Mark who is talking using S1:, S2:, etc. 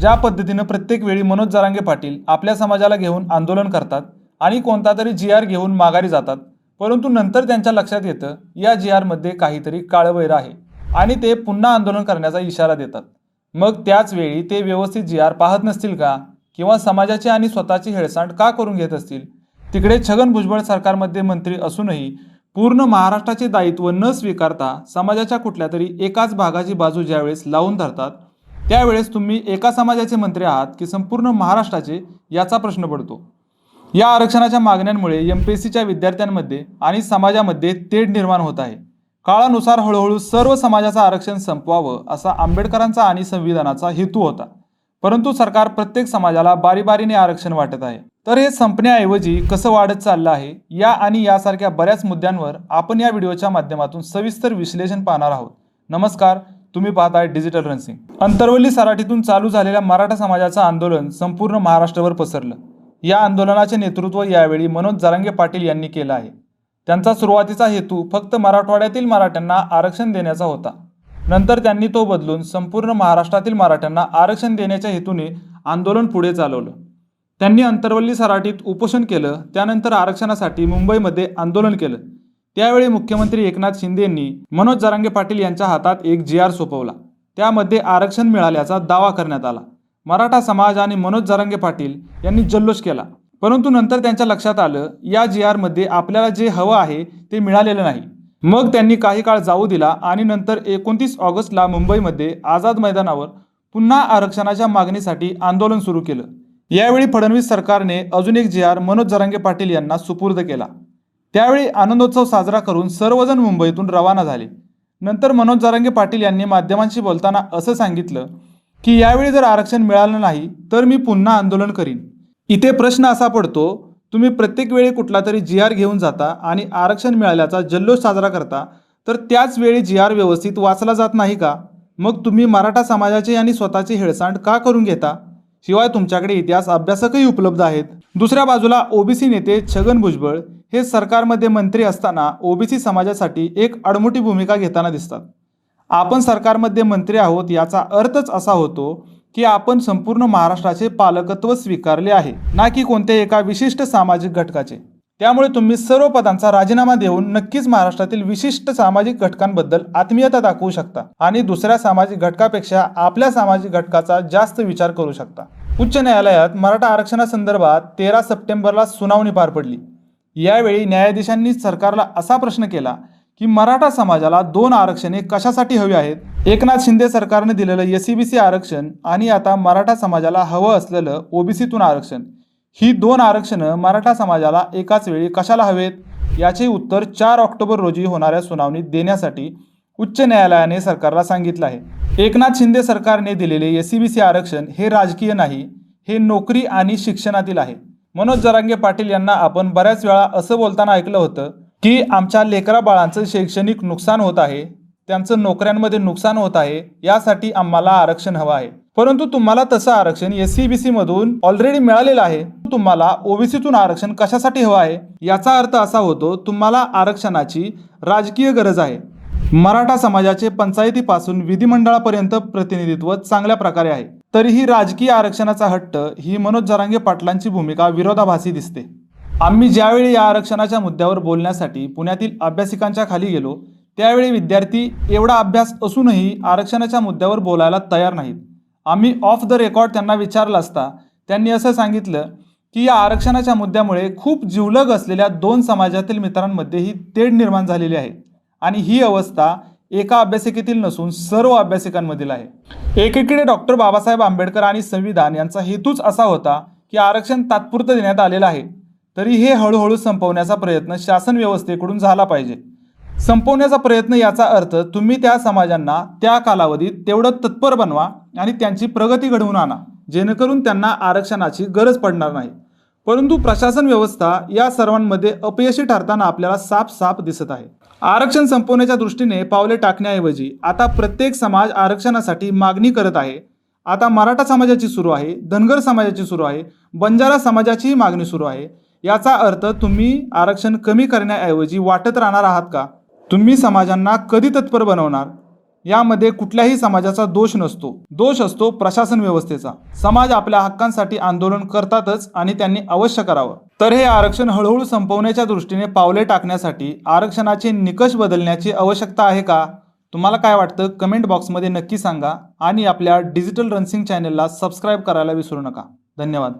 S1: ज्या पद्धतीनं प्रत्येक वेळी मनोज जरांगे पाटील आपल्या समाजाला घेऊन आंदोलन करतात आणि कोणता तरी जी आर घेऊन माघारी जातात परंतु नंतर त्यांच्या लक्षात येतं या जी आरमध्ये काहीतरी काळवैर आहे आणि ते पुन्हा आंदोलन करण्याचा इशारा देतात. मग त्याच वेळी ते व्यवस्थित जी आर पाहत नसतील का? किंवा समाजाची आणि स्वतःची हेळसांड का करून घेत असतील? तिकडे छगन भुजबळ सरकारमध्ये मंत्री असूनही पूर्ण महाराष्ट्राचे दायित्व न स्वीकारता समाजाच्या कुठल्या तरी एकाच भागाची बाजू ज्यावेळेस लावून धरतात त्यावेळेस तुम्ही एका समाजाचे मंत्री आहात की संपूर्ण महाराष्ट्राचे याचा प्रश्न पडतो. या आरक्षणाच्या मागण्यांमुळे एम पी एस सीच्या विद्यार्थ्यांमध्ये आणि समाजामध्ये तेढ निर्माण होत आहे. काळानुसार हळूहळू सर्व समाजाचं आरक्षण संपवावं असा आंबेडकरांचा आणि संविधानाचा हेतू होता. परंतु सरकार प्रत्येक समाजाला बारीबारीने आरक्षण वाटत आहे. तर हे संपण्याऐवजी कसं वाढत चाललं आहे या आणि यासारख्या बऱ्याच मुद्द्यांवर आपण या व्हिडिओच्या माध्यमातून सविस्तर विश्लेषण पाहणार आहोत. नमस्कार तुम्ही पाहताय डिजिटल रनसिंग. अंतरवली सराठीतून चालू झालेल्या मराठा समाजाचं आंदोलन संपूर्ण महाराष्ट्रभर पसरलं. या आंदोलनाचे नेतृत्व यावेळी मनोज जरांगे पाटील यांनी केलं आहे. त्यांचा सुरुवातीचा हेतू फक्त मराठवाड्यातील मराठ्यांना आरक्षण देण्याचा होता. नंतर त्यांनी तो बदलून संपूर्ण महाराष्ट्रातील मराठ्यांना आरक्षण देण्याच्या हेतूने आंदोलन पुढे चालवलं. त्यांनी अंतरवल्ली सराटीत उपोषण केलं त्यानंतर आरक्षणासाठी मुंबईमध्ये आंदोलन केलं. त्यावेळी मुख्यमंत्री एकनाथ शिंदे यांनी मनोज जरांगे पाटील यांच्या हातात एक जी आर सोपवला. त्यामध्ये आरक्षण मिळाल्याचा दावा करण्यात आला. मराठा समाज आणि मनोज जरांगे पाटील यांनी जल्लोष केला. परंतु नंतर त्यांच्या लक्षात आलं या जी आरमध्ये आपल्याला जे हवं आहे ते मिळालेलं नाही. मग त्यांनी काही काळ जाऊ दिला आणि नंतर एकोणतीस ऑगस्टला मुंबईमध्ये आझाद मैदानावर पुन्हा आरक्षणाच्या मागणीसाठी आंदोलन सुरू केलं. यावेळी फडणवीस सरकारने अजून एक जी आर मनोज जरांगे पाटील यांना सुपूर्द केला. त्यावेळी आनंदोत्सव साजरा करून सर्वजण मुंबईतून रवाना झाले. नंतर मनोज जरांगे पाटील यांनी माध्यमांशी बोलताना असं सांगितलं की यावेळी जर आरक्षण मिळालं नाही तर मी पुन्हा आंदोलन करीन. इथे प्रश्न असा पडतो तुम्ही प्रत्येक वेळी कुठला तरी जी आर घेऊन जाता आणि आरक्षण मिळाल्याचा जल्लोष साजरा करता तर त्याच वेळी जी आर व्यवस्थित वाचला जात नाही का? मग तुम्ही मराठा समाजाची आणि स्वतःची हेळसांड का करून घेता? शिवाय तुमच्याकडे इतिहास अभ्यासकही उपलब्ध आहेत. दुसऱ्या बाजूला ओबीसी नेते छगन भुजबळ हे सरकारमध्ये मंत्री असताना ओबीसी समाजासाठी एक अडमुठी भूमिका घेताना दिसतात. आपण सरकारमध्ये मंत्री आहोत याचा अर्थच असा होतो की आपण संपूर्ण महाराष्ट्राचे पालकत्व स्वीकारले आहे ना की कोणत्या एका विशिष्ट सामाजिक घटकाचे. त्यामुळे तुम्ही सर्व पदांचा राजीनामा देऊन नक्कीच महाराष्ट्रातील विशिष्ट सामाजिक घटकांबद्दल आत्मीयता दाखवू शकता आणि दुसऱ्या सामाजिक घटकापेक्षा आपल्या सामाजिक घटकाचा जास्त विचार करू शकता. उच्च न्यायालयात मराठा आरक्षणासंदर्भात तेरा सप्टेंबरला सुनावणी पार पडली. यावेळी न्यायाधीशांनी सरकारला असा प्रश्न केला की मराठा समाजाला दोन आरक्षणे कशासाठी हवी आहेत? एकनाथ शिंदे सरकारने दिलेलं एसीबीसी आरक्षण आणि आता मराठा समाजाला हवं असलेलं ओबीसीतून आरक्षण. ही दोन आरक्षणं मराठा समाजाला एकाच वेळी कशाला हवेत? याचे उत्तर चार ऑक्टोबर रोजी होणाऱ्या सुनावणीत देण्यासाठी उच्च न्यायालयाने सरकारला सांगितलं आहे. एकनाथ शिंदे सरकारने दिलेले एसीबीसी आरक्षण हे राजकीय नाही हे नोकरी आणि शिक्षणातील आहे. मनोज जरांगे पाटील यांना आपण बऱ्याच वेळा असं बोलताना ऐकलं होतं की आमच्या लेकरा बाळांचं शैक्षणिक नुकसान होत आहे त्यांचं नोकऱ्यांमध्ये नुकसान होत आहे यासाठी आम्हाला आरक्षण हवं आहे. परंतु तुम्हाला तसं आरक्षण एस सी बी सी मधून ऑलरेडी मिळालेलं आहे. तुम्हाला ओबीसीतून आरक्षण कशासाठी हवं आहे? याचा अर्थ असा होतो तुम्हाला आरक्षणाची राजकीय गरज आहे. मराठा समाजाचे पंचायतीपासून विधिमंडळापर्यंत प्रतिनिधित्व चांगल्या प्रकारे आहे. तरीही राजकीय आरक्षणाचा हट्ट ही मनोज जरांगे पाटलांची भूमिका विरोधाभासी दिसते. आम्ही ज्यावेळी या आरक्षणाच्या मुद्द्यावर बोलण्यासाठी पुण्यातील अभ्यासिकांच्या खाली गेलो त्यावेळी विद्यार्थी एवढा अभ्यास असूनही आरक्षणाच्या मुद्द्यावर बोलायला तयार नाहीत. आम्ही ऑफ द रेकॉर्ड त्यांना विचारलं असता त्यांनी असं सांगितलं की या आरक्षणाच्या मुद्द्यामुळे खूप जिवलग असलेल्या दोन समाजातील मित्रांमध्येही तेढ निर्माण झालेली आहे आणि ही अवस्था एका अभ्यासिकेतील नसून सर्व अभ्यासिकांमधील आहे. एकीकडे डॉक्टर बाबासाहेब आंबेडकर आणि संविधान यांचा हेतूच असा होता की आरक्षण तात्पुरतं देण्यात आलेलं आहे. तरी हे हळूहळू संपवण्याचा प्रयत्न शासन व्यवस्थेकडून झाला पाहिजे. संपवण्याचा प्रयत्न याचा अर्थ तुम्ही त्या समाजांना त्या कालावधीत तेवढं तत्पर बनवा आणि त्यांची प्रगती घडवून आणा. जेणेकरून त्यांना आरक्षणाची गरज पडणार नाही. परंतु प्रशासन व्यवस्था या सर्वांमध्ये अपयशी ठरताना आपल्याला साफ साफ दिसत आहे. आरक्षण संपवण्याच्या दृष्टीने पावले टाकण्याऐवजी आता प्रत्येक समाज आरक्षणासाठी मागणी करत आहे. आता मराठा समाजाची सुरू आहे धनगर समाजाची सुरू आहे बंजारा समाजाचीही मागणी सुरू आहे. याचा अर्थ तुम्ही आरक्षण कमी करण्याऐवजी वाटत राहणार आहात का? तुम्ही समाजांना कधी तत्पर बनवणार? यामध्ये कुठल्याही समाजाचा दोष नसतो. दोष असतो प्रशासन व्यवस्थेचा. समाज आपल्या हक्कांसाठी आंदोलन करतातच आणि त्यांनी अवश्य करावं. तर हे आरक्षण हळूहळू संपवण्याच्या दृष्टीने पावले टाकण्यासाठी आरक्षणाचे निकष बदलण्याची आवश्यकता आहे का? तुम्हाला काय वाटतं? कमेंट बॉक्समध्ये नक्की सांगा आणि आपल्या डिजिटल रन्सिंग चॅनेलला सबस्क्राईब करायला विसरू नका. धन्यवाद.